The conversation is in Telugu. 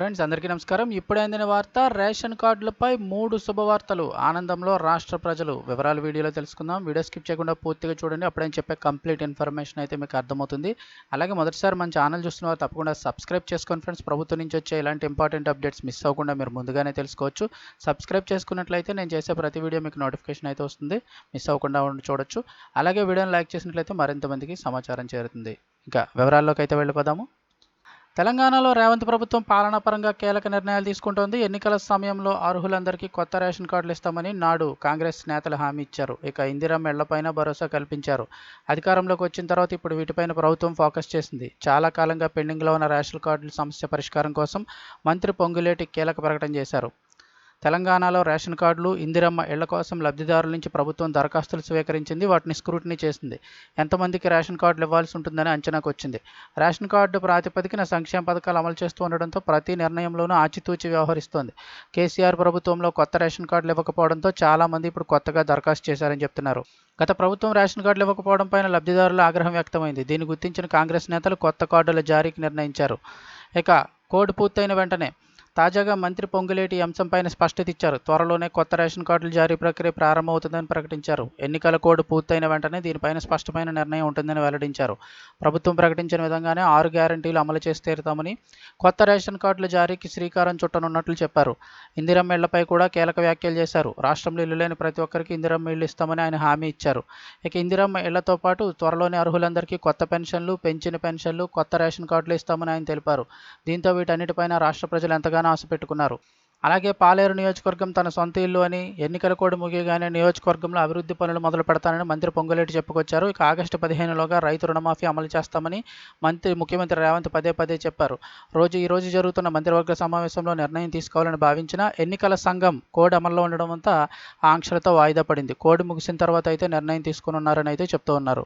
ఫ్రెండ్స్ అందరికీ నమస్కారం. ఇప్పుడే అందిన వార్త రేషన్ కార్డులపై మూడు శుభవార్తలు. ఆనందంలో రాష్ట్ర ప్రజలు. వివరాలు వీడియోలో తెలుసుకుందాం. వీడియో స్కిప్ చేయకుండా పూర్తిగా చూడండి. అప్పుడే చెప్పే కంప్లీట్ ఇన్ఫర్మేషన్ అయితే మీకు అర్థమవుతుంది. అలాగే మొదటిసారి మన ఛానల్ చూస్తున్న వారు తప్పకుండా సబ్స్క్రైబ్ చేసుకోండి ఫ్రెండ్స్. ప్రభుత్వం నుంచి వచ్చే ఇలాంటి ఇంపార్టెంట్ అప్డేట్స్ మిస్ అవ్వకుండా మీరు ముందుగానే తెలుసుకోవచ్చు. సబ్స్క్రైబ్ చేసుకున్నట్లయితే నేను చేసే ప్రతి వీడియో మీకు నోటిఫికేషన్ అయితే వస్తుంది. మిస్ అవ్వకుండా ఉండి చూడొచ్చు. అలాగే వీడియోని లైక్ చేసినట్లయితే మరింత మందికి సమాచారం చేరుతుంది. ఇంకా వివరాల్లోకి అయితే వెళ్ళిపోదాము. తెలంగాణలో రేవంత్ ప్రభుత్వం పాలనాపరంగా కీలక నిర్ణయాలు తీసుకుంటోంది. ఎన్నికల సమయంలో అర్హులందరికీ కొత్త రేషన్ కార్డులు ఇస్తామని నాడు కాంగ్రెస్ నేతలు హామీ ఇచ్చారు. ఇక ఇందిరా మెళ్ళపైన భరోసా కల్పించారు. అధికారంలోకి వచ్చిన తర్వాత ఇప్పుడు వీటిపైన ప్రభుత్వం ఫోకస్ చేసింది. చాలా కాలంగా పెండింగ్లో ఉన్న రేషన్ కార్డుల సమస్య పరిష్కారం కోసం మంత్రి పొంగులేటి కీలక ప్రకటన చేశారు. తెలంగాణలో రేషన్ కార్డులు ఇందిరమ్మ ఇళ్ళ కోసం లబ్ధిదారుల నుంచి ప్రభుత్వం దరఖాస్తులు స్వీకరించింది వాటిని స్క్రూటినీ చేసింది. ఎంతమందికి రేషన్ కార్డులు ఇవ్వాల్సి ఉంటుందని అంచనాకు వచ్చింది. రేషన్ కార్డు ప్రాతిపదికన సంక్షేమ పథకాలు అమలు చేస్తూ ఉండడంతో ప్రతి నిర్ణయంలోనూ ఆచితూచి వ్యవహరిస్తోంది. కేసీఆర్ ప్రభుత్వంలో కొత్త రేషన్ కార్డులు ఇవ్వకపోవడంతో చాలామంది ఇప్పుడు కొత్తగా దరఖాస్తు చేశారని చెప్తున్నారు. గత ప్రభుత్వం రేషన్ కార్డులు ఇవ్వకపోవడం పైన లబ్ధిదారుల ఆగ్రహం వ్యక్తమైంది. దీన్ని గుర్తించిన కాంగ్రెస్ నేతలు కొత్త కార్డుల జారీకి నిర్ణయించారు. ఇక కోడ్ పూర్తయిన వెంటనే తాజాగా మంత్రి పొంగులేటి అంశంపైన స్పష్టత ఇచ్చారు. త్వరలోనే కొత్త రేషన్ కార్డుల జారీ ప్రక్రియ ప్రారంభమవుతుందని ప్రకటించారు. ఎన్నికల కోడ్ పూర్తయిన వెంటనే దీనిపైన స్పష్టమైన నిర్ణయం ఉంటుందని వెల్లడించారు. ప్రభుత్వం ప్రకటించిన విధంగానే ఆరు గ్యారంటీలు అమలు చేసి తీరుతామని కొత్త రేషన్ కార్డుల జారీకి శ్రీకారం చుట్టనున్నట్లు చెప్పారు. ఇందిరమ్మ ఇళ్ళపై కూడా కీలక వ్యాఖ్యలు చేశారు. రాష్ట్రంలో ఇల్లు లేని ప్రతి ఒక్కరికి ఇందిరమ్మ ఇల్లు ఇస్తామని ఆయన హామీ ఇచ్చారు. ఇక ఇందిరమ్మ ఇళ్ళతో పాటు త్వరలోనే అర్హులందరికీ కొత్త పెన్షన్లు పెంచిన పెన్షన్లు కొత్త రేషన్ కార్డులు ఇస్తామని ఆయన తెలిపారు. దీంతో వీటన్నిటిపైన రాష్ట్ర ప్రజలు ఎంతగానో ఆశ పెట్టుకున్నారు. అలాగే పాలేరు నియోజకవర్గం తన సొంత ఇల్లు అని ఎన్నికల కోడ్ ముగియగానే నియోజకవర్గంలో అభివృద్ధి పనులు మొదలు పెడతానని మంత్రి పొంగులేటి చెప్పుకొచ్చారు. ఇక ఆగస్టు పదిహేనులోగా రైతు రుణమాఫీ అమలు చేస్తామని మంత్రి ముఖ్యమంత్రి రేవంత్ పదే పదే చెప్పారు. రోజు ఈ రోజు జరుగుతున్న మంత్రివర్గ సమావేశంలో నిర్ణయం తీసుకోవాలని భావించిన ఎన్నికల సంఘం కోడ్ అమల్లో ఉండడం అంతా ఆంక్షలతో వాయిదా పడింది. కోడ్ ముగిసిన తర్వాత అయితే నిర్ణయం తీసుకున్నారని అయితే చెప్తూ ఉన్నారు.